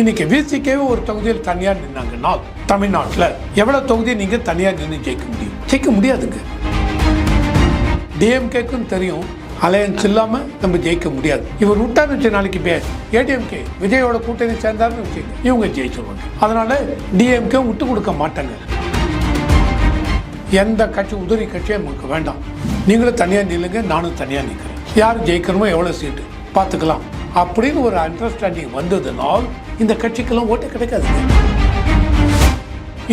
இன்னைக்கு விசிக்கவே ஒரு தொகுதியில் தனியாக நின்னாங்கன்னா தமிழ்நாட்டில் எவ்வளோ தொகுதி நீங்கள் தனியாக நின்று ஜெயிக்க முடியும்? ஜெயிக்க முடியாதுங்க. டிஎம்கேக்கும் தெரியும். அலையன்ஸ் இல்லாமல் நம்ம ஜெயிக்க முடியாது. இவர் விட்டான்னு வச்சு நாளைக்கு பே ஏடிஎம்கே விஜயோட கூட்டணி சேர்ந்தாருன்னு வச்சு இவங்க ஜெயிச்சிருவாங்க. அதனால டிஎம்கே விட்டு கொடுக்க மாட்டாங்க. எந்த கட்சி உதவி கட்சியும் நமக்கு வேண்டாம். நீங்களும் தனியாக நில்லுங்க நானும் தனியாக நிற்கிறேன் யார் ஜெயிக்கணுமோ எவ்வளோ சீட்டு? பார்த்துக்கலாம். அப்படின்னு ஒரு அண்டர்ஸ்டாண்டிங் வந்ததுனால் இந்த கட்சிக்கெல்லாம் ஓட்டு கிடைக்காது.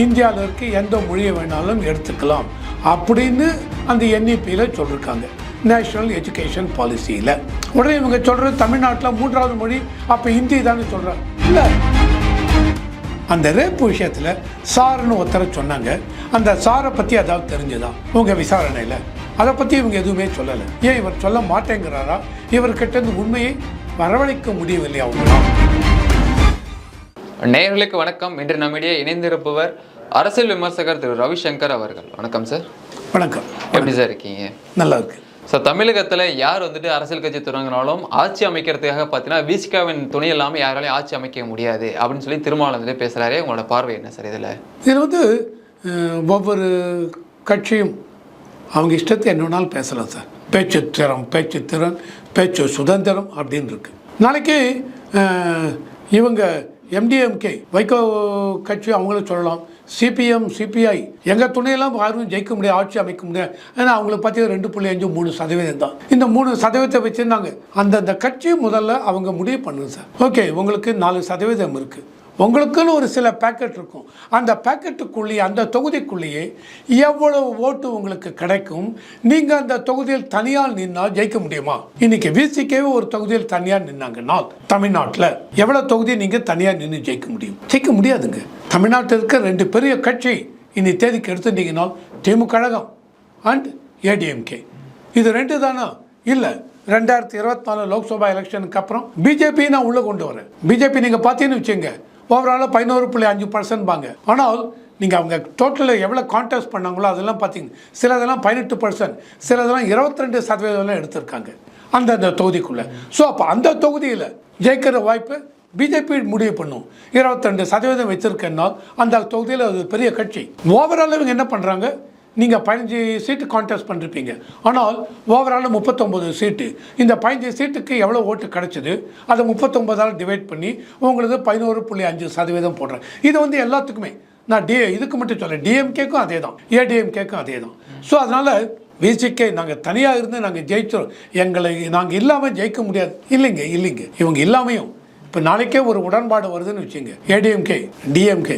இந்தியாவில் இருக்க எந்த மொழியை வேணாலும் எடுத்துக்கலாம் அப்படின்னு அந்த என்இபியில் சொல்லியிருக்காங்க நேஷனல் எஜுகேஷன் பாலிசியில் உடனே இவங்க சொல்கிறது தமிழ்நாட்டில் மூன்றாவது மொழி அப்போ ஹிந்தி தானே சொல்கிறாங்க இல்லை. அந்த ரேப் விஷயத்தில் சார்னு ஒருத்தரை சொன்னாங்க. அந்த சாரை பற்றி அதாவது தெரிஞ்சதா? உங்கள் விசாரணையில். அதை பற்றி இவங்க எதுவுமே சொல்லலை. ஏன் இவர் சொல்ல மாட்டேங்கிறாரா? இவர்கிட்ட இருந்து உண்மையை வரவழைக்க முடியவில்லை அவங்களாம் நேயர்களுக்கு வணக்கம். இன்று நம்மிடையே இணைந்திருப்பவர் அரசியல் விமர்சகர் திரு ரவிசங்கர் அவர்கள். வணக்கம் சார் வணக்கம். எப்படி சார் இருக்கீங்க? நல்லா இருக்கு. ஸோ தமிழகத்தில் யார் வந்துட்டு அரசியல் கட்சி தொடங்கினாலும் ஆட்சி அமைக்கிறதுக்காக பார்த்தீங்கன்னா விசிகாவின் துணை இல்லாமல் யாராலையும் ஆட்சி அமைக்க முடியாது அப்படின்னு சொல்லி திருமாவளவன் பேசுகிறாரே உங்களோட பார்வை என்ன சார் இதில்? இது வந்து ஒவ்வொரு கட்சியும் அவங்க இஷ்டத்தை என்ன வேணாலும் பேசலாம் சார் பேச்சு திறம் பேச்சு திறன் பேச்சு சுதந்திரம் அப்படின்னு இருக்கு. நாளைக்கு இவங்க எம்டிஎம்கே வைகோ கட்சி அவங்களும் சொல்லலாம். சிபிஎம் சிபிஐ எங்கள் துணையெல்லாம் யாரும் ஜெயிக்க முடியாது ஆட்சி அமைக்க முடியாது. ஏன்னா அவங்களுக்கு பார்த்தீங்கன்னா ரெண்டு புள்ளி அஞ்சு மூணு சதவீதம் தான். இந்த மூணு சதவீதத்தை வச்சுருந்தாங்க. அந்தந்த கட்சி முதல்ல அவங்க முடிவு பண்ணுங்க சார். ஓகே உங்களுக்கு நாலு சதவீதம் இருக்குது உங்களுக்குன்னு ஒரு சில பேக்கெட் இருக்கும். அந்த பேக்கெட்டுக்குள்ளேயே அந்த தொகுதிக்குள்ளேயே எவ்வளவு ஓட்டு உங்களுக்கு கிடைக்கும்? நீங்கள் அந்த தொகுதியில் தனியாக நின்னால் ஜெயிக்க முடியுமா? இன்னைக்கு விசிக்கவே ஒரு தொகுதியில் தனியாக நின்னாங்கன்னா தமிழ்நாட்டில் எவ்வளோ தொகுதி நீங்கள் தனியாக நின்று ஜெயிக்க முடியும்? ஜெயிக்க முடியாதுங்க. தமிழ்நாட்டில் இருக்க ரெண்டு பெரிய கட்சி இன்னி தேதிக்கு எடுத்துட்டீங்கன்னா திமுக கழகம் அண்ட் ஏடிஎம்கே இது ரெண்டு தானா? இல்லை. ரெண்டாயிரத்தி இருபத்தி நாலு லோக்சபா எலெக்ஷனுக்கு அப்புறம் பிஜேபி நான் உள்ளே கொண்டு வரேன். பிஜேபி நீங்கள் பார்த்தீங்கன்னு வச்சுங்க ஓவராலாக பதினோரு புள்ளி அஞ்சு பர்சன்ட் பாங்க. ஆனால் நீங்கள் அவங்க டோட்டலில் எவ்வளோ கான்டெஸ்ட் பண்ணாங்களோ அதெல்லாம் பார்த்தீங்க சிலதெல்லாம் பதினெட்டு பர்சன்ட் சிலதெல்லாம் இருபத்தி ரெண்டு சதவீதம்லாம் எடுத்திருக்காங்க. அந்தந்த தொகுதிக்குள்ளே. ஸோ அப்போ அந்த தொகுதியில் ஜெயிக்கிற வாய்ப்பு பிஜேபி முடிவு பண்ணும். இருபத்தி ரெண்டு சதவீதம் வச்சிருக்கனால் அந்த தொகுதியில் அது பெரிய கட்சி. ஓவரால் இவங்க என்ன பண்ணுறாங்க நீங்கள் பதினஞ்சு சீட்டு கான்டெஸ்ட் பண்ணிருப்பீங்க. ஆனால் ஓவரால் முப்பத்தொம்போது சீட்டு. இந்த பதினஞ்சு சீட்டுக்கு எவ்வளோ ஓட்டு கிடச்சிது? அதை முப்பத்தொம்பதால் டிவைட் பண்ணி உங்களுக்கு பதினோரு புள்ளி அஞ்சு சதவீதம் போடுறேன். இது வந்து எல்லாத்துக்குமே. நான் டி இதுக்கு மட்டும் சொல்கிறேன் டிஎம்கேக்கும் அதே தான் ஏடிஎம்கேக்கும் அதே தான் ஸோ அதனால் விசிகே நாங்கள் தனியாக இருந்து நாங்கள் ஜெயிச்சோம். எங்களை நாங்கள் இல்லாமல் ஜெயிக்க முடியாது. இல்லைங்க இல்லைங்க. இவங்க இல்லாமையும். இப்போ நாளைக்கே ஒரு உடன்பாடு வருதுன்னு வச்சுங்க ஏடிஎம்கே டிஎம்கே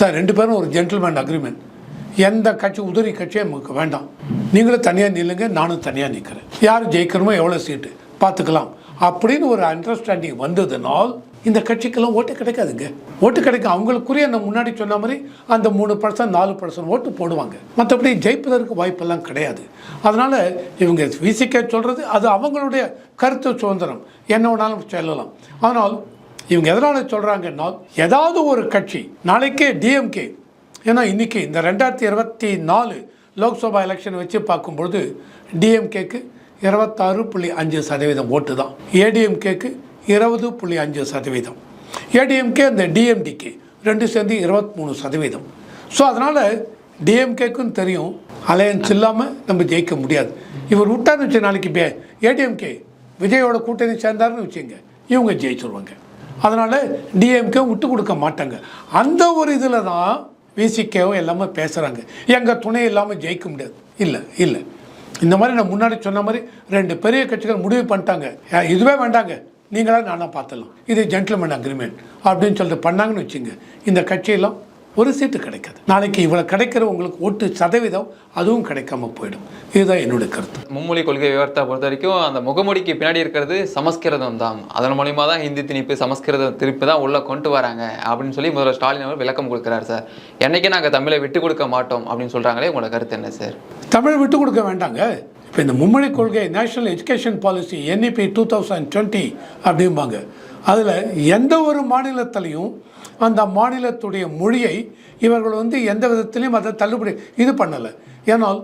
சார் ரெண்டு பேரும் ஒரு ஜென்டில்மேன் அக்ரிமெண்ட் எந்த கட்சி உதிரி கட்சியும் நமக்கு வேண்டாம். நீங்களும் தனியாக நில்லுங்க நானும் தனியாக நிற்கிறேன் யார் ஜெயிக்கணுமோ எவ்வளோ சீட்டு? பார்த்துக்கலாம். அப்படின்னு ஒரு அண்டர்ஸ்டாண்டிங் வந்ததுனால் இந்த கட்சிக்கெல்லாம் ஓட்டு கிடைக்காதுங்க. ஓட்டு கிடைக்கும். அவங்களுக்குரிய நான் முன்னாடி சொன்ன மாதிரி அந்த மூணு பர்சன்ட் நாலு பர்சன்ட் ஓட்டு போடுவாங்க. மற்றபடி ஜெயிப்பதற்கு வாய்ப்பெல்லாம் கிடையாது. அதனால் இவங்க விசிக்க சொல்கிறது அது அவங்களுடைய கருத்து சுதந்திரம். என்ன வேணாலும் சொல்லலாம். ஆனால் இவங்க எதனால் சொல்கிறாங்கன்னா ஏதாவது ஒரு கட்சி நாளைக்கே டிஎம்கே ஏன்னா இன்றைக்கி இந்த ரெண்டாயிரத்தி இருபத்தி நாலு லோக்சபா எலெக்ஷன் வச்சு பார்க்கும்பொழுது டிஎம்கேக்கு இருபத்தாறு புள்ளி அஞ்சு சதவீதம் ஓட்டு தான். ஏடிஎம்கேக்கு இருபது புள்ளி அஞ்சு சதவீதம். ஏடிஎம்கே அந்த டிஎம்டிகே ரெண்டு சேர்ந்து இருபத்மூணு சதவீதம். ஸோ அதனால் டிஎம்கேக்கும் தெரியும். அலையன்ஸ் இல்லாமல் நம்ம ஜெயிக்க முடியாது. இவர் விட்டார்னு வச்சு நாளைக்கு பே ஏடிஎம்கே விஜயோட கூட்டணி சேர்ந்தாருன்னு வச்சுங்க இவங்க ஜெயிச்சிருவாங்க. அதனால் டிஎம்கே விட்டு கொடுக்க மாட்டாங்க. அந்த ஒரு இதில் தான் விசிகேவோ எல்லாமே பேசுகிறாங்க எங்கள் துணை இல்லாமல் ஜெயிக்க முடியாது. இல்லை இல்லை. இந்த மாதிரி நான் முன்னாடி சொன்ன மாதிரி ரெண்டு பெரிய கட்சிகள் முடிவு பண்ணிட்டாங்க. இதுவே வேண்டாங்க. நீங்களா நானாக பார்த்துடலாம். இது ஜென்டில்மேன் அக்ரிமெண்ட் அப்படின்னு சொல்லிட்டு பண்ணாங்கன்னு வச்சுங்க. இந்த கட்சியெல்லாம் ஒரு சீட்டு கிடைக்காது. நாளைக்கு இவ்வளோ கிடைக்கிற உங்களுக்கு ஓட்டு சதவீதம் அதுவும் கிடைக்காம போயிடும். இதுதான் என்னுடைய கருத்து. மும்மொழி கொள்கை விவரத்தை பொறுத்த வரைக்கும் அந்த முகமூடிக்கு பின்னாடி இருக்கிறது சமஸ்கிருதம் தான். அதன் மூலியமா தான் ஹிந்தி திணிப்பு சமஸ்கிருத திருப்பி தான் உள்ள கொண்டு வராங்க அப்படின்னு சொல்லி முதல்வர் ஸ்டாலின் அவர் விளக்கம் கொடுக்குறாரு சார். என்னைக்கே நாங்கள் தமிழை விட்டு கொடுக்க மாட்டோம் அப்படின்னு சொல்றாங்களே உங்களோட கருத்து என்ன சார்? தமிழ் விட்டு கொடுக்க வேண்டாங்க. இப்போ இந்த மும்மொழி கொள்கை national education policy NEP two thousand twenty அப்படிம்பாங்க. அதில் எந்த ஒரு மாநிலத்திலையும் அந்த மாநிலத்துடைய மொழியை இவர்கள் வந்து எந்த விதத்திலையும் அதை தள்ளுபடி இது பண்ணலை. ஏன்னால்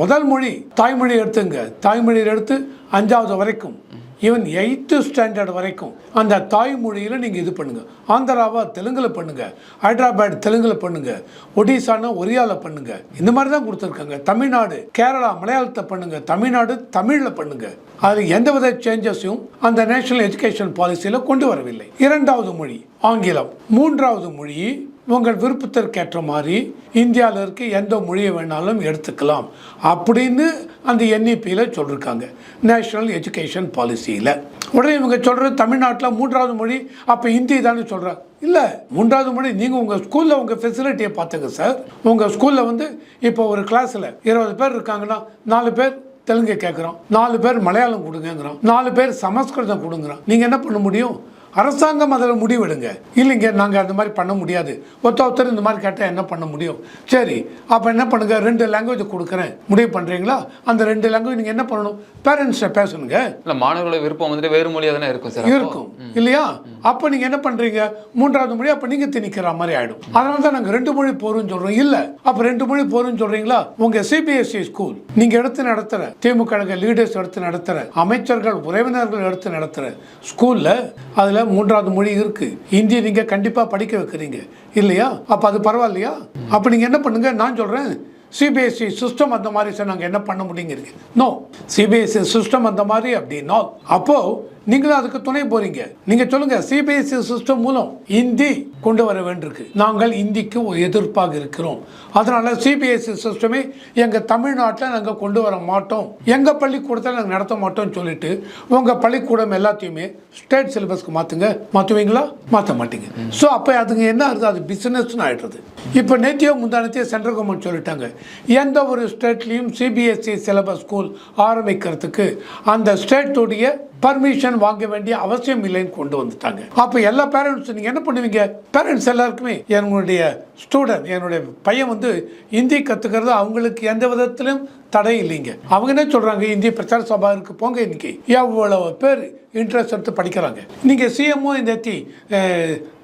முதல் மொழி தாய்மொழி எடுத்துங்க. தாய்மொழியில் எடுத்து அஞ்சாவது வரைக்கும். ஈவன் எயித்து ஸ்டாண்டர்ட் வரைக்கும் அந்த தாய்மொழியில் நீங்கள் இது பண்ணுங்கள் ஆந்திராவா தெலுங்கில் பண்ணுங்கள் ஹைதராபாத் தெலுங்கில் பண்ணுங்கள் ஒடிசானா ஒரியாவில் பண்ணுங்கள் இந்த மாதிரி தான் கொடுத்துருக்காங்க. தமிழ்நாடு கேரளா மலையாளத்தை பண்ணுங்கள் தமிழ்நாடு தமிழில் பண்ணுங்கள் அது எந்த வித சேஞ்சஸையும் அந்த நேஷனல் எஜுகேஷன் பாலிசியில் கொண்டு வரவில்லை. இரண்டாவது மொழி ஆங்கிலம். மூன்றாவது மொழி உங்கள் விருப்பத்திற்கேற்ற மாதிரி இந்தியாவில் இருக்க எந்த மொழியை வேணாலும் எடுத்துக்கலாம் அப்படின்னு அந்த என்இபியில் சொல்லியிருக்காங்க நேஷ்னல் எஜுகேஷன் பாலிசியில் உடனே இவங்க சொல்கிறது தமிழ்நாட்டில் மூன்றாவது மொழி அப்போ ஹிந்தி தானே சொல்கிறாங்க இல்லை. மூன்றாவது மொழி நீங்கள் உங்கள் ஸ்கூலில் உங்கள் ஃபெசிலிட்டியை பார்த்துங்க சார் உங்கள் ஸ்கூலில் வந்து இப்போ ஒரு கிளாஸில் இருபது பேர் இருக்காங்கன்னா நாலு பேர் தெலுங்கு கேட்குறோம் நாலு பேர் மலையாளம் கொடுங்கங்கிறோம் நாலு பேர் சமஸ்கிருதம் கொடுங்குறோம். நீங்கள் என்ன பண்ண முடியும்? அரசாங்கம் அதில் முடிவெடுங்க. இல்லைங்க நாங்கள் அந்த மாதிரி பண்ண முடியாது. ஒருத்த ஒருத்தர் இந்த மாதிரி கேட்டால் என்ன பண்ண முடியும்? சரி அப்போ என்ன பண்ணுங்க? ரெண்டு லாங்குவேஜ் கொடுக்குறேன். முடிவு பண்ணுறீங்களா அந்த ரெண்டு லாங்குவேஜ் நீங்கள் என்ன பண்ணணும்? பேரண்ட்ஸ்ட்டை பேசணுங்க. இல்லை மாணவர்களோட விருப்பம் வந்துட்டு வேறு மொழியாக தானே இருக்கும் சார்? இருக்கும். இல்லையா? அப்போ நீங்கள் என்ன பண்ணுறீங்க மூன்றாவது மொழி அப்போ நீங்கள் திணிக்கிற மாதிரி ஆகிடும் அதனால தான் நாங்கள் ரெண்டு மொழி போகிறோம்னு சொல்கிறோம் இல்லை அப்போ ரெண்டு மொழி போகிறோம்னு சொல்கிறீங்களா உங்கள் சிபிஎஸ்சி ஸ்கூல் நீங்கள் எடுத்து நடத்துகிற திமுக கழக லீடர்ஸ் எடுத்து நடத்துகிற அமைச்சர்கள் உறவினர்கள் எடுத்து நடத்துகிற ஸ்கூலில் அதில் மூன்றாவது மொழி இருக்குது ஹிந்தி நீங்கள் கண்டிப்பாக படிக்க வைக்கிறீங்க. இல்லையா? அப்போ அது பரவாயில்லையா? அப்போ நீங்கள் என்ன பண்ணுங்க? நான் சொல்கிறேன் சிபிஎஸ்சி சிஸ்டம் அந்த மாதிரி சார் நாங்கள் என்ன பண்ண முடியுங்கிறீங்க. நோ சிபிஎஸ்சி சிஸ்டம் அந்த மாதிரி அப்படின்னா அப்போது நீங்களும் அதுக்கு துணை போறீங்க. நீங்க சொல்லுங்க சிபிஎஸ்சி சிஸ்டம் மூலம் இந்தி கொண்டு வர வேண்டியிருக்கு. நாங்கள் இந்திக்கு எதிர்ப்பாக இருக்கிறோம். அதனால சிபிஎஸ்சி சிஸ்டமே எங்க தமிழ்நாட்டில் நாங்கள் கொண்டு வர மாட்டோம். எங்க பள்ளிக்கூடத்தில் நாங்கள் நடத்த மாட்டோம்னு சொல்லிட்டு உங்க பள்ளிக்கூடம் எல்லாத்தையுமே ஸ்டேட் சிலபஸ்க்கு மாத்துங்க. மாற்றுவீங்களா மாற்ற மாட்டீங்க. ஸோ அப்போ அதுங்க என்ன ஆகுது? அது பிஸ்னஸ்னு ஆயிடுறது. இப்போ நேத்தியோ முந்தானத்தையோ சென்ட்ரல் கவர்மெண்ட் சொல்லிட்டாங்க. எந்த ஒரு ஸ்டேட்லேயும் சிபிஎஸ்சி சிலபஸ் ஸ்கூல் ஆரம்பிக்கிறதுக்கு அந்த ஸ்டேட்டுடைய பர்மிஷன் வாங்க வேண்டிய அவசியம் இல்லைன்னு கொண்டு வந்துட்டாங்க. அப்போ எல்லா பேரண்ட்ஸ் நீங்கள் என்ன பண்ணுவீங்க? பேரண்ட்ஸ் எல்லாருக்குமே என்னுடைய ஸ்டூடெண்ட் என்னுடைய பையன் வந்து ஹிந்தி கற்றுக்கிறது அவங்களுக்கு எந்த விதத்திலும் தடை இல்லைங்க. அவங்க என்ன சொல்கிறாங்க இந்திய பிரச்சார சபா இருக்கு போங்க இன்னைக்கு. எவ்வளவு பேர் இன்ட்ரெஸ்ட் எடுத்து படிக்கிறாங்க. நீங்கள் சிஎம்ஓ இந்த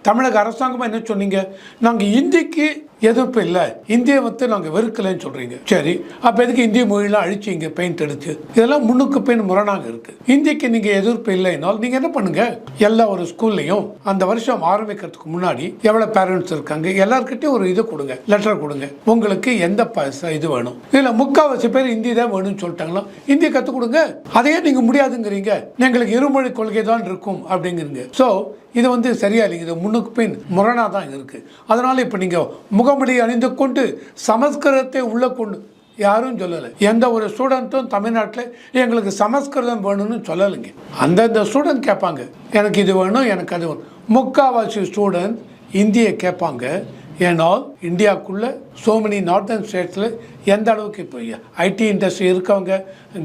தமிழக அரசாங்கமாக என்ன சொன்னீங்க? நாங்கள் இந்திக்கு எதிர்ப்பு இல்லை. இந்தியை வந்து நாங்கள் வெறுக்கலைன்னு சொல்கிறீங்க சரி அப்போ எதுக்கு இந்திய மொழியெலாம் அழிச்சிங்க பெயிண்ட் அடிச்சு இதெல்லாம் முன்னுக்கு பின் முரணாக இருக்குது இந்திக்கு நீங்கள் எதிர்ப்பு இல்லைனால் நீங்கள் என்ன பண்ணுங்கள் எல்லா ஒரு ஸ்கூல்லையும் அந்த வருஷம் ஆரம்பிக்கிறதுக்கு முன்னாடி எவ்வளோ பேரண்ட்ஸ் இருக்காங்க? எல்லாருக்கிட்டையும் ஒரு இது கொடுங்க லெட்டர் கொடுங்க. உங்களுக்கு எந்த இது வேணும்? இதில் முக்கால்வாசி பேர் ஹிந்தி தான் வேணும்னு சொல்லிட்டாங்களா ஹிந்தி கற்றுக் கொடுங்க. அதையே நீங்கள் முடியாதுங்கிறீங்க. எங்களுக்கு இருமொழி கொள்கை தான் இருக்கும் அப்படிங்கிறீங்க. ஸோ இது வந்து சரியா இல்லைங்க. இது முன்னுக்கு பின் முரணாக தான் இருக்குது அதனால் இப்போ நீங்கள் முக முகமுடி அணிந்து கொண்டு சமஸ்கிருதத்தை உள்ளே கொண்டு யாரும் சொல்லலை. எந்த ஒரு ஸ்டூடெண்ட்டும் தமிழ்நாட்டில் எங்களுக்கு சமஸ்கிருதம் வேணும்னு சொல்லலைங்க. அந்தந்த ஸ்டூடெண்ட் கேட்பாங்க எனக்கு இது வேணும் எனக்கு அது வேணும். முக்காவாசி ஸ்டூடெண்ட் இந்தியை கேட்பாங்க ஏன்னால் இந்தியாவுக்குள்ளே சோ மெனி நார்த்தன் ஸ்டேட்ஸில் எந்த அளவுக்கு இப்போ ஐடி இண்டஸ்ட்ரி இருக்கவங்க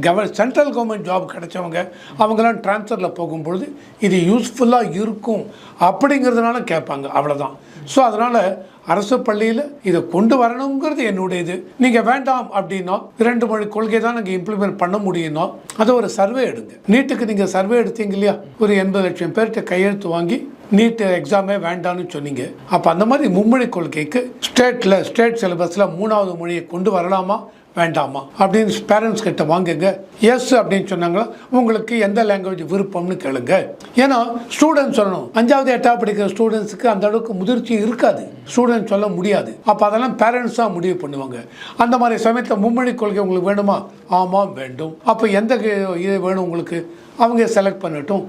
கவர் சென்ட்ரல் கவர்மெண்ட் ஜாப் கிடைச்சவங்க அவங்கெல்லாம் ட்ரான்ஸ்ஃபரில் போகும்பொழுது இது யூஸ்ஃபுல்லாக இருக்கும் அப்படிங்கிறதுனால கேட்பாங்க. அவ்வளோதான் ஸோ அதனால் அரசு பள்ளியில் இதை கொண்டு வரணுங்கிறது என்னுடைய இது நீங்கள் வேண்டாம் அப்படின்னா இரண்டு மொழி கொள்கை தான் நாங்கள் இம்ப்ளிமெண்ட் பண்ண முடியும்னா அதை ஒரு சர்வே எடுங்க. நீட்டுக்கு நீங்கள் சர்வே எடுத்தீங்க இல்லையா? ஒரு எண்பது லட்சம் பேர்கிட்ட கையெழுத்து வாங்கி நீட் எக்ஸாமே வேண்டாம்னு சொன்னீங்க. அப்போ அந்த மாதிரி மும்மொழி கொள்கைக்கு ஸ்டேட்டில் ஸ்டேட் சிலபஸில் மூணாவது மொழியை கொண்டு வரலாமா வேண்டாமா? அப்படின்னு பேரண்ட்ஸ் கிட்ட வாங்குங்க. எஸ் அப்படின்னு சொன்னாங்களா? உங்களுக்கு எந்த லாங்குவேஜ் விருப்பம்னு கேளுங்க. ஏன்னா ஸ்டூடெண்ட் சொல்லணும். அஞ்சாவது எட்டாவது படிக்கிற ஸ்டூடெண்ட்ஸுக்கு அந்த அளவுக்கு முதிர்ச்சி இருக்காது. ஸ்டூடெண்ட் சொல்ல முடியாது. அப்போ அதெல்லாம் பேரண்ட்ஸ் தான் முடிவு பண்ணுவாங்க. அந்த மாதிரி சமயத்தில் மும்மொழி கொள்கை உங்களுக்கு வேணுமா? ஆமாம் வேண்டும். அப்போ எந்த இது வேணும் உங்களுக்கு? அவங்க செலக்ட் பண்ணட்டும்.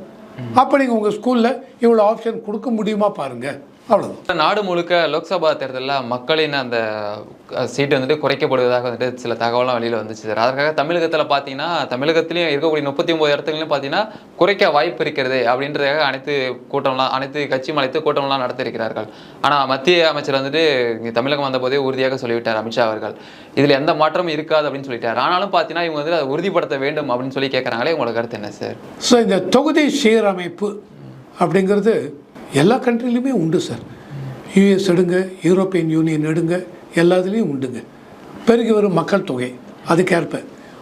அப்போ நீங்கள் உங்கள் ஸ்கூலில் இவ்வளோ ஆப்ஷன் கொடுக்க முடியுமா பாருங்கள் அவ்வளோதான் நாடு முழுக்க லோக்சபா தேர்தலில் மக்களின் அந்த சீட்டு வந்துட்டு குறைக்கப்படுவதாக வந்துட்டு சில தகவலாம் வெளியில் வந்துச்சு சார். அதற்காக தமிழகத்தில் பார்த்தீங்கன்னா தமிழகத்திலையும் இருக்கக்கூடிய முப்பத்தி ஒன்பது இடத்துலையும் பார்த்தீங்கன்னா குறைக்க வாய்ப்பு இருக்கிறது அப்படின்றதுக்காக அனைத்து கூட்டம்லாம் அனைத்து கட்சியும் அழைத்து கூட்டம்லாம் நடத்தியிருக்கிறார்கள். ஆனால் மத்திய அமைச்சர் வந்துட்டு இங்கே தமிழகம் வந்தபோதே உறுதியாக சொல்லிவிட்டார் அமித்ஷா அவர்கள். இதில் எந்த மாற்றமும் இருக்காது அப்படின்னு சொல்லிட்டார். ஆனாலும் பார்த்தீங்கன்னா இவங்க வந்து அதை உறுதிப்படுத்த வேண்டும் அப்படின்னு சொல்லி கேட்குறாங்களே உங்களோட கருத்து என்ன சார்? ஸோ இந்த தொகுதி சீரமைப்பு அப்படிங்கிறது எல்லா கண்ட்ரிலையுமே உண்டு சார் யூஎஸ் எடுங்க யூரோப்பியன் யூனியன் எடுங்க எல்லாத்துலேயும் உண்டுங்க. பெருகி வரும் மக்கள் தொகை அதுக்கேற்ப.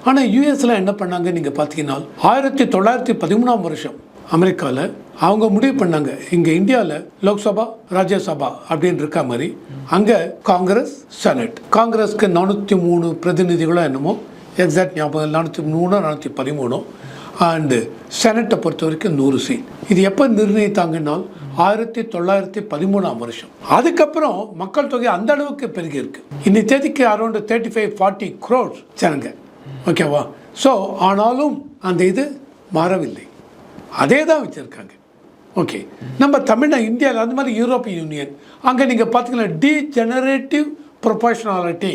ஆனால் யூஎஸில் என்ன பண்ணாங்க நீங்கள் பார்த்தீங்கன்னா ஆயிரத்தி தொள்ளாயிரத்தி பதிமூணாம் வருஷம் அமெரிக்காவில் அவங்க முடிவு பண்ணாங்க இங்கே இந்தியாவில் லோக்சபா ராஜ்யசபா அப்படின்னு இருக்க மாதிரி அங்கே காங்கிரஸ் செனட் காங்கிரஸ்க்கு நானூற்றி மூணு பிரதிநிதிகளோ என்னமோ எக்ஸாக்ட் ஞாபகம் நானூற்றி மூணு நானூற்றி பதிமூணோ அண்டு செனட்டை பொறுத்த வரைக்கும் நூறு சீட் இது எப்போ நிர்ணயித்தாங்கன்னா ஆயிரத்தி தொள்ளாயிரத்தி பதிமூணாம் வருஷம். அதுக்கப்புறம் மக்கள் தொகை அந்த அளவுக்கு பெருகி இருக்கு. இன்னைக்கு தேதிக்கு around thirty five forty crores ஜனங்க. ஓகேவா? ஸோ ஆனாலும் அந்த இது மாறவில்லை. அதே தான் வச்சுருக்காங்க. ஓகே. நம்ம தமிழ்நா இந்தியாவில் அந்த மாதிரி யூரோப்பியன் யூனியன் அங்கே நீங்கள் பார்த்தீங்கன்னா டீஜெனரேட்டிவ் ப்ரொபோஷனாலிட்டி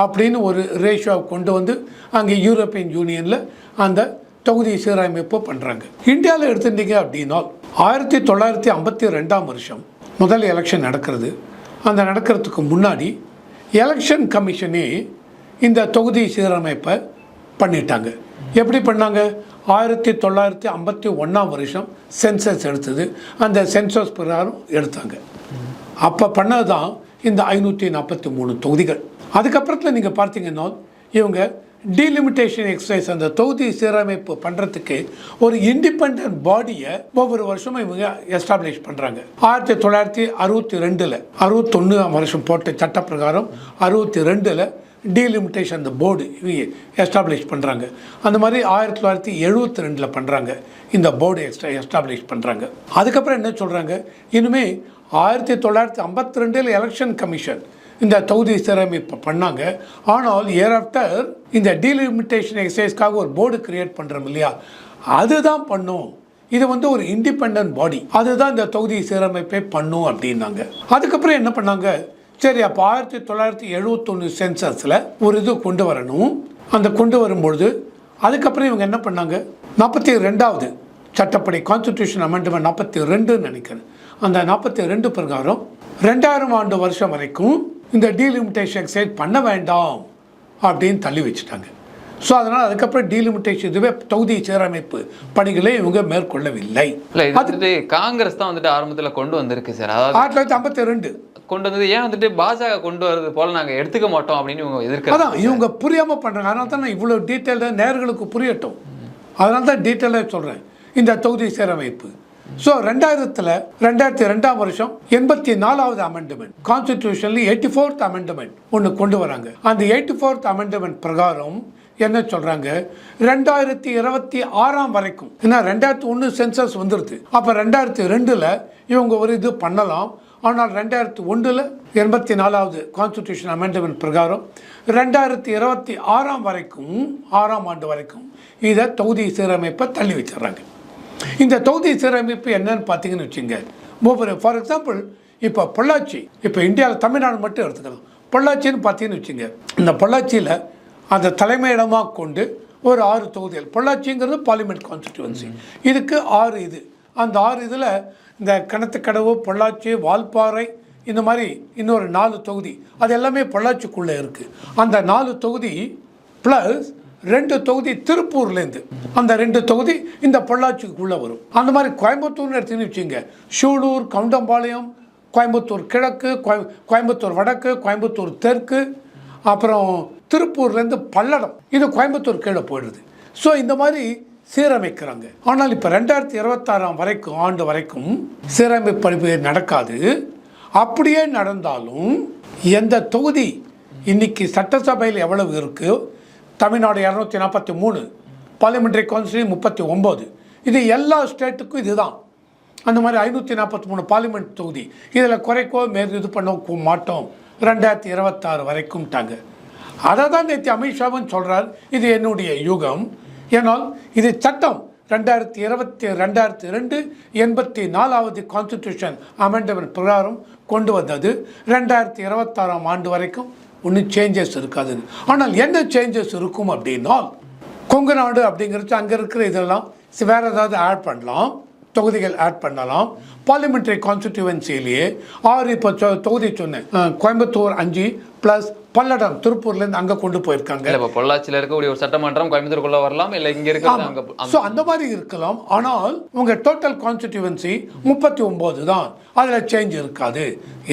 அப்படின்னு ஒரு ரேஷியோவை கொண்டு வந்து அங்கே யூரோப்பியன் யூனியனில் அந்த தொகுதி சீரமைப்பு பண்ணுறாங்க இந்தியாவில் எடுத்துட்டீங்க அப்படின்னா ஆயிரத்தி தொள்ளாயிரத்தி ஐம்பத்தி ரெண்டாம் வருஷம் முதல் எலெக்ஷன் நடக்கிறது. அந்த நடக்கிறதுக்கு முன்னாடி எலெக்ஷன் கமிஷனே இந்த தொகுதி சீரமைப்பை பண்ணிட்டாங்க. எப்படி பண்ணாங்க? ஆயிரத்தி தொள்ளாயிரத்தி ஐம்பத்தி ஒன்றாம் வருஷம் சென்சஸ் எடுத்தது. அந்த சென்சஸ் பிரகாரம் எடுத்தாங்க. அப்போ பண்ணது தான் இந்த ஐநூற்றி நாற்பத்தி மூணு தொகுதிகள். அதுக்கப்புறத்தில் நீங்கள் பார்த்தீங்கன்னா இவங்க டீலிமிட்டேஷன் எக்ஸசைஸ் அந்த தொகுதி சீரமைப்பு பண்ணுறதுக்கு ஒரு இண்டிபெண்ட் பாடியை ஒவ்வொரு வருஷமும் இவங்க எஸ்டாப்ளிஷ் பண்ணுறாங்க ஆயிரத்தி தொள்ளாயிரத்தி அறுபத்தி ரெண்டில் அறுபத்தொன்னாம் வருஷம் போட்ட சட்ட பிரகாரம் அறுபத்தி ரெண்டில் டீலிமிட்டேஷன் அந்த போர்டு இவங்க எஸ்டாப்ளிஷ் பண்ணுறாங்க அந்த மாதிரி ஆயிரத்தி தொள்ளாயிரத்தி எழுபத்தி ரெண்டில் பண்ணுறாங்க இந்த போர்டு எக்ஸ்ட்ரா எஸ்டாப்ளிஷ் பண்ணுறாங்க அதுக்கப்புறம் என்ன சொல்கிறாங்க இனிமேல் ஆயிரத்தி தொள்ளாயிரத்தி ஐம்பத்தி ரெண்டில் எலெக்ஷன் கமிஷன் இந்த தொகுதி சீரமைப்பு பண்ணாங்க. ஆனால் இயர் ஆஃப்டர் இந்த டீலிமிட்டேஷன் எக்ஸசைஸ்க்காக ஒரு போர்டு கிரியேட் பண்ணுறோம் இல்லையா? அதுதான் பண்ணும். இது வந்து ஒரு இண்டிபெண்ட் பாடி அதுதான் இந்த தொகுதி சீரமைப்பை பண்ணும் அப்படின்னாங்க. அதுக்கப்புறம் என்ன பண்ணாங்க? சரி அப்போ ஆயிரத்தி தொள்ளாயிரத்தி எழுபத்தொன்று சென்சஸில் ஒரு இது கொண்டு வரணும். அந்த கொண்டு வரும்பொழுது அதுக்கப்புறம் இவங்க என்ன பண்ணாங்க? நாற்பத்தி ரெண்டாவது சட்டப்படி கான்ஸ்டியூஷன் அமெண்ட்மெண்ட் நாற்பத்தி ரெண்டுன்னு நினைக்கிறேன். அந்த நாற்பத்தி ரெண்டு பிரகாரம் ரெண்டாயிரம் ஆண்டு வருஷம் வரைக்கும் இந்த டீலிமிட்டேஷன் எக்ஸைஸ் பண்ண வேண்டாம் அப்படின்னு தள்ளி வச்சுட்டாங்க. ஸோ அதனால் அதுக்கப்புறம் டீலிமிட்டேஷன் இதுவே தொகுதி சீரமைப்பு பணிகளை இவங்க மேற்கொள்ளவில்லை. வந்துட்டு காங்கிரஸ் தான் வந்துட்டு ஆரம்பத்துல கொண்டு வந்திருக்கு சார். ஆயிரத்தி தொள்ளாயிரத்தி ஐம்பத்தி ரெண்டு. கொண்டு வந்தது ஏன் வந்துட்டு பாஜக கொண்டு வரது போல நாங்க எடுத்துக்க மாட்டோம் அப்படின்னு இவங்க அதான் எதிர்க்கிறாங்க இவங்க புரியாம பண்றாங்க. அதனால தான் நான் இவ்வளோ டீட்டெயிலாக நேர்களுக்கு புரியட்டும். அதனால தான் டீட்டெயிலாக சொல்கிறேன் இந்த தொகுதி சீரமைப்பு. ஸோ ரெண்டாயிரத்தில் ரெண்டாயிரத்தி ரெண்டாம் வருஷம் எண்பத்தி நாலாவது அமெண்ட்மெண்ட் கான்ஸ்டிடியூஷன்ல எயிட்டி ஃபோர்த் அமெண்ட்மெண்ட் ஒன்று கொண்டு வராங்க. அந்த எயிட்டி ஃபோர்த் அமெண்ட்மெண்ட் பிரகாரம் என்ன சொல்றாங்க? ரெண்டாயிரத்தி இருபத்தி ஆறாம் வரைக்கும். ஏன்னா ரெண்டாயிரத்தி ஒன்று சென்சஸ் வந்துருது. அப்போ ரெண்டாயிரத்தி ரெண்டில் இவங்க ஒரு இது பண்ணலாம். ஆனால் ரெண்டாயிரத்தி ஒன்றில் எண்பத்தி நாலாவது கான்ஸ்டிடியூஷன் அமெண்ட்மெண்ட் பிரகாரம் ரெண்டாயிரத்தி இருபத்தி ஆறாம் வரைக்கும் ஆறாம் ஆண்டு வரைக்கும் இதை தொகுதி சீரமைப்பை தள்ளி வச்சிடுறாங்க. இந்த தொகுதி சீரமைப்பு என்னன்னு பார்த்தீங்கன்னு வச்சுங்க. ஒவ்வொரு ஃபார் எக்ஸாம்பிள் இப்போ பொள்ளாச்சி இப்போ இந்தியாவில் தமிழ்நாடு மட்டும் எடுத்துக்கலாம் பொள்ளாச்சின்னு பார்த்தீங்கன்னு வச்சுங்க. இந்த பொள்ளாச்சியில் அந்த தலைமையிடமாக கொண்டு ஒரு ஆறு தொகுதிகள். பொள்ளாச்சிங்கிறது பார்லிமெண்ட் கான்ஸ்டிடுவன்சி இதுக்கு ஆறு இது. அந்த ஆறு இதில் இந்த கிணத்துக்கடவு பொள்ளாச்சி வால்பாறை இந்த மாதிரி இன்னொரு நாலு தொகுதி. அது எல்லாமே பொள்ளாச்சிக்குள்ளே இருக்குது அந்த நாலு தொகுதி ப்ளஸ் ரெண்டு தொகுதி திருப்பூர்லேருந்து. அந்த ரெண்டு தொகுதி இந்த பொள்ளாச்சிக்குள்ளே வரும். அந்த மாதிரி கோயம்புத்தூர்னு எடுத்துன்னு வச்சுங்க சூலூர் கவுண்டம்பாளையம் கோயம்புத்தூர் கிழக்கு கோய கோயம்புத்தூர் வடக்கு கோயம்புத்தூர் தெற்கு அப்புறம் திருப்பூர்லேருந்து பல்லடம். இது கோயம்புத்தூர் கீழே போயிடுது. ஸோ இந்த மாதிரி சீரமைக்கிறாங்க. ஆனால் இப்போ ரெண்டாயிரத்தி இருபத்தாறாம் வரைக்கும் ஆண்டு வரைக்கும் சீரமைப்பு நடக்காது. அப்படியே நடந்தாலும் எந்த தொகுதி இன்னைக்கு சட்டசபையில் எவ்வளவு இருக்கோ தமிழ்நாடு இரநூத்தி நாற்பத்தி மூணு பார்லிமெண்ட்ரி கவுன்சிலிங் முப்பத்தி ஒம்பது இது எல்லா ஸ்டேட்டுக்கும் இதுதான். அந்த மாதிரி ஐநூற்றி நாற்பத்தி மூணு பார்லிமெண்ட் தொகுதி. இதில் குறைக்கோ மேற்கு இது பண்ண மாட்டோம். ரெண்டாயிரத்தி இருபத்தாறு வரைக்கும்ட்டாங்க. அதை தான் நேற்று அமித்ஷாவும் சொல்கிறார் இது என்னுடைய யுகம். ஏனால் இது சட்டம். ரெண்டாயிரத்தி இருபத்தி ரெண்டாயிரத்தி ரெண்டு எண்பத்தி நாலாவது கான்ஸ்டிடியூஷன் அமெண்ட்மெண்ட் பிரகாரம் கொண்டு வந்தது. ரெண்டாயிரத்தி இருபத்தாறாம் ஆண்டு வரைக்கும் ஒன்றும் சேஞ்சஸ் இருக்காது ஆனால் என்ன சேஞ்சஸ் இருக்கும் அப்படின்னா கொங்கு நாடு அப்படிங்கிறது அங்கே இருக்கிற இதெல்லாம் வேறு ஏதாவது ஆட் பண்ணலாம். தொகுதிகள் ஆட் பண்ணலாம். பார்லிமெண்ட்ரி கான்ஸ்டிடியூவன்சிலேயே ஆறு இப்போ தொகுதி சொன்னேன். கோயம்புத்தூர் அஞ்சு ப்ளஸ் பல்லடம் திருப்பூர்லேருந்து அங்கே கொண்டு போயிருக்காங்க. இப்ப பொள்ளாச்சியில இருக்கக்கூடிய ஒரு சட்டமன்றம் கோயம்புத்தூருக்குள்ள வரலாம் இல்ல இங்க அங்க ஸோ அந்த மாதிரி இருக்கலாம். ஆனால் உங்க டோட்டல் கான்ஸ்டிடியூவன்சி முப்பத்தி ஒன்பது தான். அதில் சேஞ்ச் இருக்காது.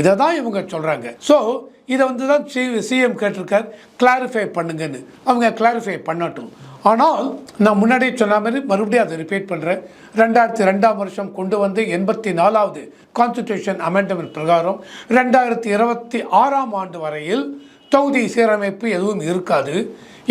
இதை தான் இவங்க சொல்றாங்க. ஸோ இதை வந்து தான் சி சிஎம் கேட்டிருக்கார். கிளாரிஃபை பண்ணுங்கன்னு. அவங்க கிளாரிஃபை பண்ணட்டும். ஆனால் நான் முன்னாடியே சொன்ன மாதிரி மறுபடியும் அதை ரிப்பீட் பண்ணுறேன் ரெண்டாயிரத்தி ரெண்டாம் வருஷம் கொண்டு வந்து எண்பத்தி நாலாவது கான்ஸ்டிடியூஷன் அமெண்ட்மெண்ட் பிரகாரம் ரெண்டாயிரத்தி இருபத்தி ஆறாம் ஆண்டு வரையில் தொகுதி சீரமைப்பு எதுவும் இருக்காது.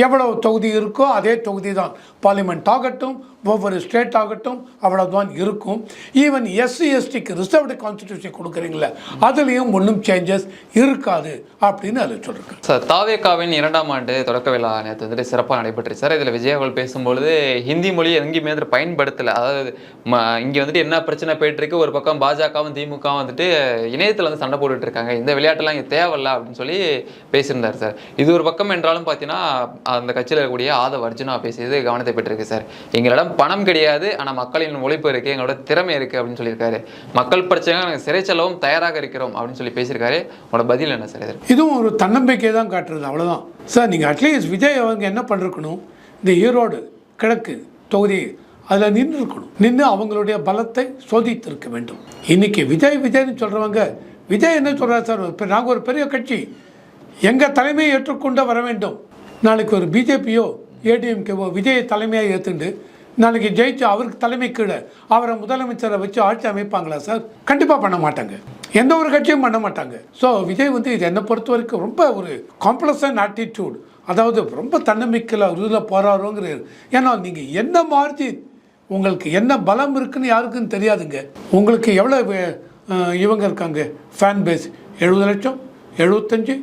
எவ்வளவு தொகுதி இருக்கோ அதே தொகுதி தான். பார்லிமெண்ட் ஆகட்டும் ஒவ்வொரு ஸ்டேட் ஆகட்டும் அவ்வளவுதான் இருக்கும். ஈவன் எஸ்சி எஸ்டிக்கு ரிசர்வ்டு கான்ஸ்டிடியூஷன் கொடுக்குறீங்களே அதுலேயும் ஒன்றும் சேஞ்சஸ் இருக்காது அப்படின்னு அதில் சொல்கிறேன் சார் தாவேகாவின் இரண்டாம் ஆண்டு தொடக்க விழா நேற்று வந்துட்டு சிறப்பாக நடைபெற்று சார் இதில் விஜய் அவர்கள் பேசும்பொழுது ஹிந்தி மொழி எங்கேயுமே வந்துட்டு பயன்படுத்தலை. அதாவது ம இங்கே வந்துட்டு என்ன பிரச்சனை போயிட்டுருக்கு ஒரு பக்கம் பாஜகவும் திமுகவும் வந்துட்டு இணையத்தில் வந்து சண்டை போட்டுட்டு இருக்காங்க. இந்த விளையாட்டுலாம் இங்கே தேவையில்ல அப்படின்னு சொல்லி பேசியிருந்தார் சார். இது ஒரு பக்கம் என்றாலும் பார்த்தீங்கன்னா அந்த கட்சியில் இருக்கக்கூடிய ஆதவ அர்ஜுனா பேசியது கவனத்தை பெற்றிருக்கு சார். எங்களிடம் பணம் கிடையாது ஆனால் மக்களின் உழைப்பு இருக்குது எங்களோட திறமை இருக்குது அப்படின்னு சொல்லியிருக்காரு. மக்கள் பிரச்சனை நாங்கள் சிறை தயாராக இருக்கிறோம் அப்படின்னு சொல்லி பேசியிருக்காரு. உங்களோட பதில் என்ன சார் இது இதுவும் ஒரு தன்னம்பிக்கை தான் காட்டுறது அவ்வளோதான் சார் நீங்கள் அட்லீஸ்ட் விஜய் அவங்க என்ன பண்ணிருக்கணும்? இந்த ஈரோடு கிழக்கு தொகுதி அதில் நின்று இருக்கணும். நின்று அவங்களுடைய பலத்தை சோதித்திருக்க வேண்டும். இன்னைக்கு விஜய் விஜய்னு சொல்கிறவங்க விஜய் என்ன சொல்கிறார் சார்? நாங்கள் ஒரு பெரிய கட்சி. எங்கள் தலைமையை ஏற்றுக்கொண்டு வர வேண்டும். நாளைக்கு ஒரு பிஜேபியோ ஏடிஎம்கேவோ விஜயை தலைமையாக ஏற்றுண்டு நாளைக்கு ஜெயிச்சு அவருக்கு தலைமை கீழே அவரை முதலமைச்சரை வச்சு ஆட்சி அமைப்பாங்களா சார்? கண்டிப்பாக பண்ண மாட்டாங்க. எந்த ஒரு கட்சியும் பண்ண மாட்டாங்க. ஸோ விஜய் வந்து இது என்னை பொறுத்த வரைக்கும் ரொம்ப ஒரு காம்ப்ளெக்ஸான ஆட்டிடியூட் அதாவது ரொம்ப தன்னம்பிக்கையில் ஒரு இதில் போகிறாரோங்கிறது ஏன்னா நீங்கள் என்ன மார்ஜின் உங்களுக்கு என்ன பலம் இருக்குன்னு யாருக்குன்னு தெரியாதுங்க. உங்களுக்கு எவ்வளோ இவங்க இருக்காங்க? ஃபேன் பேஸ் எழுபது லட்சம்? எழுபத்தஞ்சு?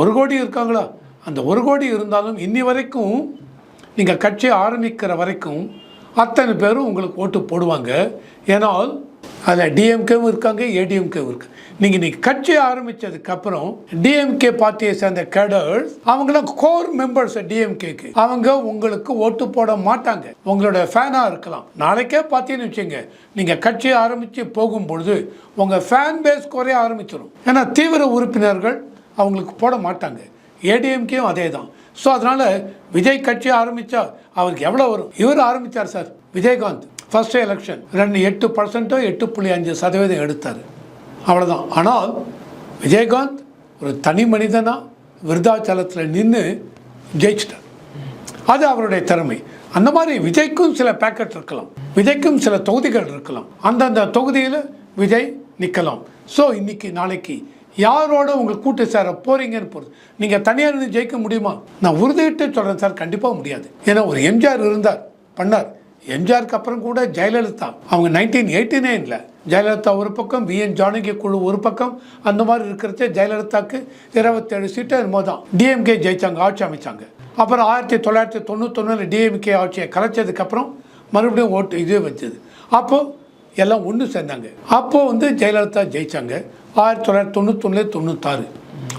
ஒரு கோடி இருக்காங்களா? அந்த ஒரு கோடி இருந்தாலும் இன்னி வரைக்கும் நீங்கள் கட்சி ஆரம்பிக்கிற வரைக்கும் அத்தனை பேரும் உங்களுக்கு ஓட்டு போடுவாங்க. ஏன்னால் அதில் டிஎம்கேவும் இருக்காங்க ஏடிஎம்கேவும் இருக்கு. நீங்கள் இன்னைக்கு கட்சி ஆரம்பித்ததுக்கப்புறம் டிஎம்கே பார்ட்டியை சேர்ந்த கேடர்ஸ் அவங்களாம் கோர் மெம்பர்ஸ் டிஎம்கேக்கு அவங்க உங்களுக்கு ஓட்டு போட மாட்டாங்க. உங்களோட ஃபேனாக இருக்கலாம். நாளைக்கே பார்த்தீங்கன்னு வச்சுங்க நீங்கள் கட்சி ஆரம்பித்து போகும்பொழுது உங்கள் ஃபேன் பேஸ் குறைய ஆரம்பிச்சிடும் ஏன்னா தீவிர உறுப்பினர்கள் அவங்களுக்கு போட மாட்டாங்க. ஏடிஎம்கேயும் அதே தான் ஸோ அதனால் விஜய் கட்சி ஆரம்பித்தா அவருக்கு எவ்வளோ வரும்? இவர் ஆரம்பித்தார் சார் விஜயகாந்த். ஃபர்ஸ்ட் எலெக்ஷன் ரெண்டு எட்டு பர்சன்ட்டோ எட்டு புள்ளி அஞ்சு சதவீதம் எடுத்தார். அவ்வளோதான் ஆனால் விஜயகாந்த் ஒரு தனி மனிதனாக விருதாச்சலத்தில் நின்று ஜெயிச்சிட்டார். அது அவருடைய திறமை. அந்த மாதிரி விஜய்க்கும் சில பேக்கெட் இருக்கலாம். விஜய்க்கும் சில தொகுதிகள் இருக்கலாம். அந்தந்த தொகுதியில் விஜய் நிற்கலாம் ஸோ இன்னைக்கு நாளைக்கு யாரோட உங்கள் கூட்டு சேர போறீங்கன்னு போகிறது நீங்கள் தனியாக இருந்து ஜெயிக்க முடியுமா? நான் உறுதியிட்டு சொல்கிறேன் சார் கண்டிப்பாக முடியாது. ஏன்னா ஒரு எம்ஜிஆர் இருந்தார் பண்ணார். எம்ஜிஆருக்கு அப்புறம் கூட ஜெயலலிதா. அவங்க நைன்டீன் எயிட்டி நைனில் ஜெயலலிதா ஒரு பக்கம் விஎன் ஜானகி குழு ஒரு பக்கம் அந்த மாதிரி இருக்கிறச்ச ஜெயலலிதாவுக்கு இருபத்தேழு சீட்டு என்னமோ தான். டிஎம்கே ஜெயிச்சாங்க ஆட்சி அமைச்சாங்க. அப்புறம் ஆயிரத்தி தொள்ளாயிரத்தி தொண்ணூத்தொன்னில் டிஎம்கே ஆட்சியை கலைச்சதுக்கப்புறம் மறுபடியும் ஓட்டு இது வச்சது அப்போது எல்லாம் ஒன்று சேர்ந்தாங்க. அப்போது வந்து ஜெயலலிதா ஜெயிச்சாங்க. ஆயிரத்தி தொள்ளாயிரத்தி தொண்ணூத்தொன்னு தொண்ணூத்தாறு.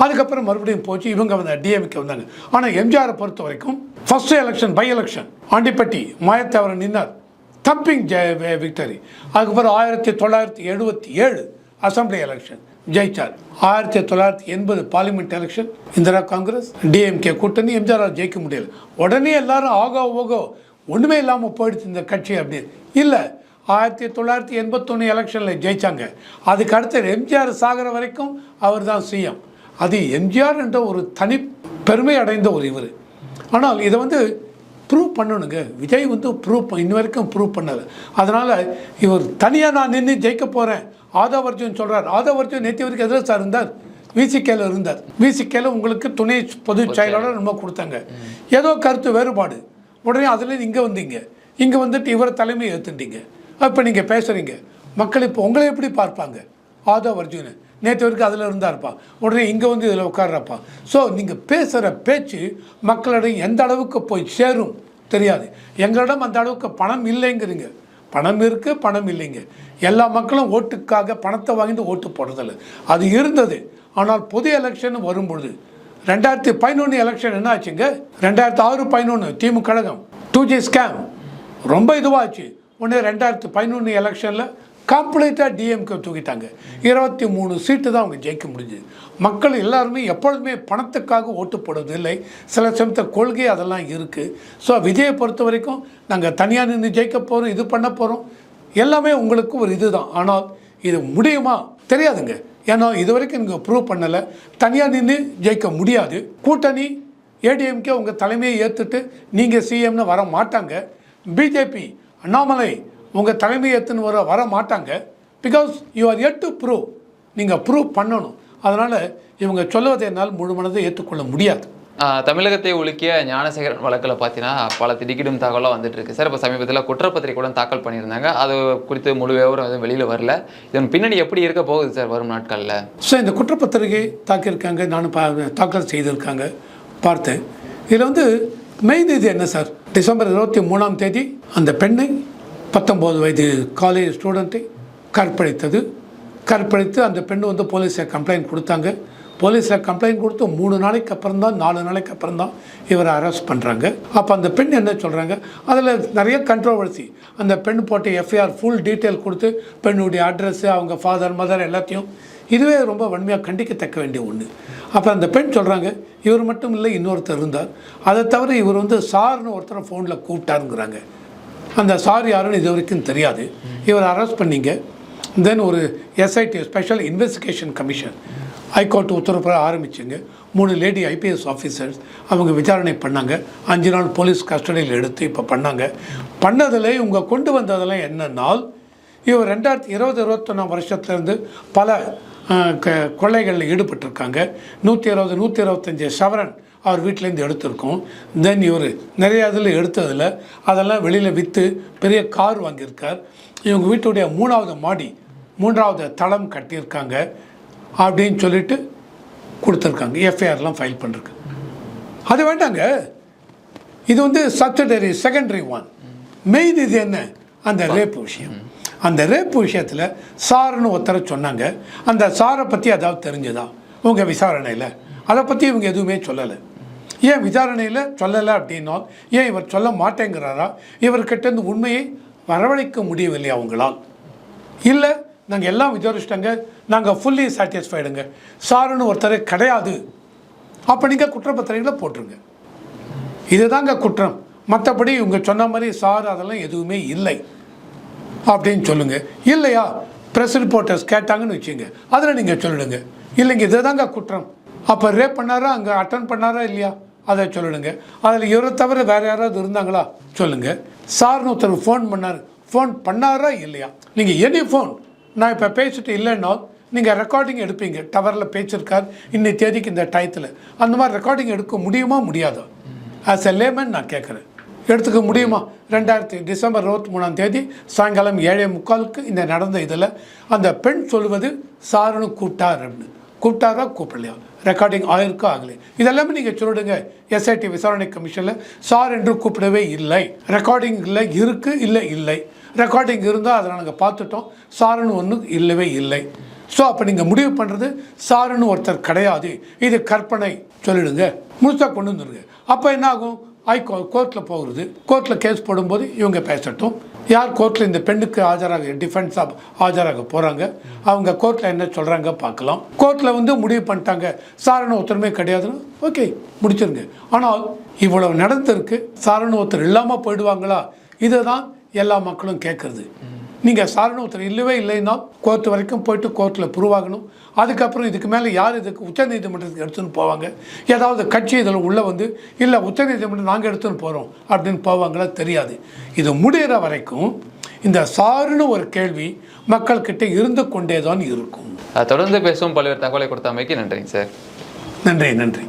அதுக்கப்புறம் மறுபடியும் போச்சு இவங்க வந்து டிஎம்கே வந்தாங்க. ஆனால் எம்ஜிஆரை பொறுத்த வரைக்கும் first election by election Andipatti மாயத்தேவரன் நின்னார். தம்பிங் ஜெய விக்டரி அதுக்கப்புறம் ஆயிரத்தி தொள்ளாயிரத்தி எழுபத்தி ஏழு அசம்பிளி எலெக்ஷன் ஜெயிச்சார். ஆயிரத்தி தொள்ளாயிரத்தி எண்பது parliament election Indira Congress DMK கூட்டணி எம்ஜிஆரால் ஜெயிக்க முடியல. உடனே எல்லாரும் ஆகோ ஓகோ ஒன்றுமே இல்லாமல் போயிடுச்சு இந்த கட்சி அப்படின்னு. இல்லை ஆயிரத்தி தொள்ளாயிரத்தி எண்பத்தொன்று எலெக்ஷனில் ஜெயிச்சாங்க. அதுக்கு அடுத்து எம்ஜிஆர் சாகிற வரைக்கும் அவர் தான் சிஎம் அது எம்ஜிஆர் என்ற ஒரு தனி பெருமை அடைந்த ஒரு இவர். ஆனால் இதை வந்து ப்ரூவ் பண்ணணுங்க. விஜய் வந்து ப்ரூவ் இன்ன வரைக்கும் ப்ரூவ் பண்ணல. அதனால் இவர் தனியாக நான் நின்று ஜெயிக்க போகிறேன் ஆதவ் அர்ஜுன் சொல்கிறார் ஆதவ் அர்ஜுன் நேற்று வரைக்கும் எதிராக சார் இருந்தார். விசிகேல இருந்தார். விசிகேல உங்களுக்கு துணை பொதுச் செயலாளர் நம்ம கொடுத்தாங்க. ஏதோ கருத்து வேறுபாடு. உடனே அதுலேருந்து இங்கே வந்தீங்க. இங்கே வந்துட்டு இவரை தலைமை ஏற்றுட்டீங்க இப்போ நீங்கள் பேசுகிறீங்க மக்கள் இப்போ உங்களை எப்படி பார்ப்பாங்க? ஆதவ் அர்ஜுன். நேற்று வரைக்கும் அதில் இருந்தாருப்பா. உடனே இங்கே வந்து இதில் உட்கார்றப்பா. ஸோ நீங்கள் பேசுகிற பேச்சு மக்களிடம் எந்த அளவுக்கு போய் சேரும்? தெரியாது. எங்களிடம் அந்த அளவுக்கு பணம் இல்லைங்கிறீங்க. பணம் இருக்குது பணம் இல்லைங்க. எல்லா மக்களும் ஓட்டுக்காக பணத்தை வாங்கிட்டு ஓட்டு போடுறதில்ல. அது இருந்தது. ஆனால் பொது எலெக்ஷன் வரும்பொழுது ரெண்டாயிரத்தி பதினொன்று எலெக்ஷன் என்ன ஆச்சுங்க? ரெண்டாயிரத்தி ஆறு பதினொன்று திமுக கழகம். டூ ஜி ஸ்கேம் ரொம்ப இதுவாச்சு. ஒன்று ரெண்டாயிரத்து பதினொன்று எலெக்ஷனில் கம்ப்ளீட்டாக டிஎம்கே தூக்கிட்டாங்க. இருபத்தி மூணு சீட்டு தான் அவங்க ஜெயிக்க முடிஞ்சுது. மக்கள் எல்லாருமே எப்பொழுதுமே பணத்துக்காக ஓட்டு போடுவதில்லை. சில சமயத்தில் கொள்கை அதெல்லாம் இருக்குது ஸோ விஜயை பொறுத்த வரைக்கும் நாங்கள் தனியாக நின்று ஜெயிக்க போகிறோம் இது பண்ண போகிறோம் எல்லாமே உங்களுக்கு ஒரு இதுதான். ஆனால் இது முடியுமா? தெரியாதுங்க. ஏன்னா இது வரைக்கும் நீங்கள் ப்ரூவ் பண்ணலை. தனியாக நின்று ஜெயிக்க முடியாது. கூட்டணி ஏடிஎம்கே உங்கள் தலைமையை ஏற்றுட்டு நீங்கள் சிஎம்னு வர மாட்டாங்க. பிஜேபி அண்ணாமலை உங்கள் தலைமையை ஏற்றுன்னு வர வர மாட்டாங்க. Because you are yet to prove நீங்கள் ப்ரூவ் பண்ணணும். அதனால் இவங்க சொல்லுவதை என்னால் முழு மனதை ஏற்றுக்கொள்ள முடியாது. தமிழகத்தை உலுக்கிய ஞானசேகரன் வழக்கில் பார்த்தீங்கன்னா பல திடுக்கிடும் தகவலாக வந்துட்டு இருக்கு சார் இப்போ சமீபத்தில் குற்றப்பத்திரிகை கூட தாக்கல் பண்ணியிருந்தாங்க. அது குறித்து முழு விவரம் எதுவும் வெளியில் வரல. இதன் பின்னணி எப்படி இருக்க போகுது சார் வரும் நாட்களில்? ஸோ இந்த குற்றப்பத்திரிகை தாக்கியிருக்காங்க. நானும் பா தாக்கல் செய்திருக்காங்க. பார்த்தேன். இதில் வந்து மெயின் இது என்ன சார்? டிசம்பர் இருபத்தி மூணாம் தேதி அந்த பெண்ணை பத்தொம்போது வயது காலேஜ் ஸ்டூடெண்ட்டை கற்பழித்தது. கற்பழித்து அந்த பெண் வந்து போலீஸில் கம்ப்ளைண்ட் கொடுத்தாங்க. போலீஸில் கம்ப்ளைண்ட் கொடுத்து மூணு நாளைக்கு அப்புறம் தான் நாலு நாளைக்கு அப்புறம் தான் இவரை அரெஸ்ட் பண்ணுறாங்க அப்போ அந்த பெண் என்ன சொல்கிறாங்க அதில் நிறைய கண்ட்ரோவர்சி அந்த பெண் போட்ட எஃப்ஐஆர் ஃபுல் டீட்டெயில் கொடுத்து பெண்ணுடைய அட்ரஸ்ஸு அவங்க ஃபாதர் மதர் எல்லாத்தையும் இதுவே ரொம்ப வன்மையாக கண்டிக்கத்தக்க வேண்டிய ஒன்று அப்போ அந்த பெண் சொல்கிறாங்க இவர் மட்டும் இல்லை இன்னொருத்தர் இருந்தார். அதை தவிர இவர் வந்து சார்னு ஒருத்தரை ஃபோனில் கூப்பிட்டாருங்கிறாங்க. அந்த சார் யாருன்னு இது வரைக்கும் தெரியாது. இவர் அரெஸ்ட் பண்ணிங்க. தென் ஒரு SIT special investigation commission high court உத்தரவு ஆரம்பிச்சுங்க. மூணு லேடி ஐபிஎஸ் ஆஃபீஸர்ஸ் அவங்க விசாரணை பண்ணாங்க. அஞ்சு நாள் போலீஸ் கஸ்டடியில் எடுத்து இப்போ பண்ணாங்க. பண்ணதில் இவங்க கொண்டு வந்ததெல்லாம் என்னன்னால் இவர் ரெண்டாயிரத்தி இருபது இருபத்தொன்னாம் வருஷத்துலேருந்து பல க கொள்ளைகளில் ஈடுபட்டிருக்காங்க. நூற்றி இருபது நூற்றி இருபத்தஞ்சி சவரன் அவர் வீட்டிலேருந்து எடுத்திருக்கோம். தென் இவர் நிறைய இதில் எடுத்ததில் அதெல்லாம் வெளியில் விற்று பெரிய கார் வாங்கியிருக்கார். இவங்க வீட்டுடைய மூணாவது மாடி மூன்றாவது தளம் கட்டியிருக்காங்க அப்படின்னு சொல்லிட்டு கொடுத்துருக்காங்க. எஃப்ஐஆர்லாம் ஃபைல் பண்ணிருக்கு. அது வேண்டாங்க. இது வந்து சப்சிடரி செகண்டரி ஒன் மெயின் இது என்ன? அந்த ரேப் விஷயம். அந்த ரேப் விஷயத்தில் சார்னு ஒருத்தரை சொன்னாங்க. அந்த சாரை பற்றி அதாவது தெரிஞ்சதா? உங்கள் விசாரணையில். அதை பற்றி இவங்க எதுவுமே சொல்லலை. ஏன் விசாரணையில் சொல்லலை அப்படின்னா ஏன் இவர் சொல்ல மாட்டேங்கிறாரா? இவர்கிட்ட உண்மையை வரவழைக்க முடியவில்லை அவங்களால். இல்லை நாங்கள் எல்லாம் விசாரிச்சிட்டங்க. நாங்கள் ஃபுல்லி சாட்டிஸ்ஃபைடுங்க சாருன்னு ஒருத்தர் கிடையாது. அப்போ நீங்கள் குற்றப்பத்திரிகளை போட்டுருங்க. இதுதாங்க குற்றம். மற்றபடி இவங்க சொன்ன மாதிரி சார் அதெல்லாம் எதுவுமே இல்லை. அப்படின்னு சொல்லுங்க. இல்லையா? ப்ரெஸ் ரிப்போர்ட்டர்ஸ் கேட்டாங்கன்னு வச்சுங்க. அதில் நீங்கள் சொல்லிடுங்க இல்லைங்க இதுதாங்க குற்றம். அப்போ ரேப் பண்ணாரா? அங்கே அட்டன் பண்ணாரா? இல்லையா? அதை சொல்லிடுங்க அதில் இவரை தவிர வேறு யாராவது இருந்தாங்களா? சொல்லுங்கள் சார்னு ஒருத்தர் ஃபோன் பண்ணார். ஃபோன் பண்ணாரா? இல்லையா? நீங்கள் எனி ஃபோன் நான் இப்போ பேசிட்டு இல்லைன்னா நீங்கள் ரெக்கார்டிங் எடுப்பீங்க. டவரில் பேச்சிருக்கார் இன்னி தேதிக்கு இந்த டயத்தில் அந்த மாதிரி ரெக்கார்டிங் எடுக்க முடியுமா? முடியாதோ? ஆஸ் எ லேமன் நான் கேட்குறேன். எடுத்துக்க முடியுமா? ரெண்டாயிரத்தி டிசம்பர் இருபத்தி மூணாம் தேதி சாயங்காலம் ஏழே முக்காலுக்கு இந்த நடந்த இதில் அந்த பெண் சொல்வது சாருன்னு கூப்பிட்டார் அப்படின்னு. கூப்பிட்டாரா? கூப்பிடலையா? ரெக்கார்டிங் ஆயிருக்கோ? ஆகலை. இதெல்லாமே நீங்கள் சொல்லிடுங்க. எஸ்ஐடி விசாரணை கமிஷனில் சார் என்று கூப்பிடவே இல்லை. ரெக்கார்டிங் இல்லை இருக்குது இல்லை இல்லை. ரெக்கார்டிங் இருந்தால் அதை நாங்கள் பார்த்துட்டோம். சாருன்னு ஒன்று இல்லவே இல்லை. ஸோ அப்போ நீங்கள் முடிவு பண்ணுறது சாருன்னு ஒருத்தர் கிடையாது. இது கற்பனை. சொல்லிடுங்க. முழுசாக கொண்டு வந்துருங்க. அப்போ என்ன ஆகும்? ஹை கோ கோர்ட்டில் போகிறது. கோர்ட்டில் கேஸ் போடும்போது இவங்க பேசட்டும். யார் கோர்ட்டில் இந்த பெண்ணுக்கு ஆஜராக டிஃபென்ஸாக ஆஜராக போகிறாங்க அவங்க கோர்ட்டில் என்ன சொல்கிறாங்க பார்க்கலாம். கோர்ட்டில் வந்து முடிவு பண்ணிட்டாங்க. சாரண ஒருத்தருமே கிடையாதுன்னு ஓகே முடிச்சிருங்க. ஆனால் இவ்வளவு நடந்திருக்கு. சாரண ஒருத்தர் இல்லாமல் போயிடுவாங்களா? இதுதான் எல்லா மக்களும் கேட்குறது நீங்கள் சாரண ஒருத்தர் இல்லவே இல்லைன்னா கோர்ட் வரைக்கும் போயிட்டு கோர்ட்டில் ப்ரூவ் ஆகணும். அதுக்கப்புறம் இதுக்கு மேலே யார் இதுக்கு உச்சநீதிமன்றத்துக்கு எடுத்துன்னு போவாங்க? ஏதாவது கட்சி இதில் உள்ளே வந்து இல்லை உச்சநீதிமன்றம் நாங்கள் எடுத்துன்னு போகிறோம் அப்படின்னு போவாங்களா தெரியாது. இது முடிகிற வரைக்கும் இந்த சாருன்னு ஒரு கேள்வி மக்கள்கிட்ட இருந்து கொண்டே தான் இருக்கும் தொடர்ந்து பேசும் பல்வேறு தகவலை கொடுத்தமைக்கு நன்றிங்க சார். நன்றி நன்றி.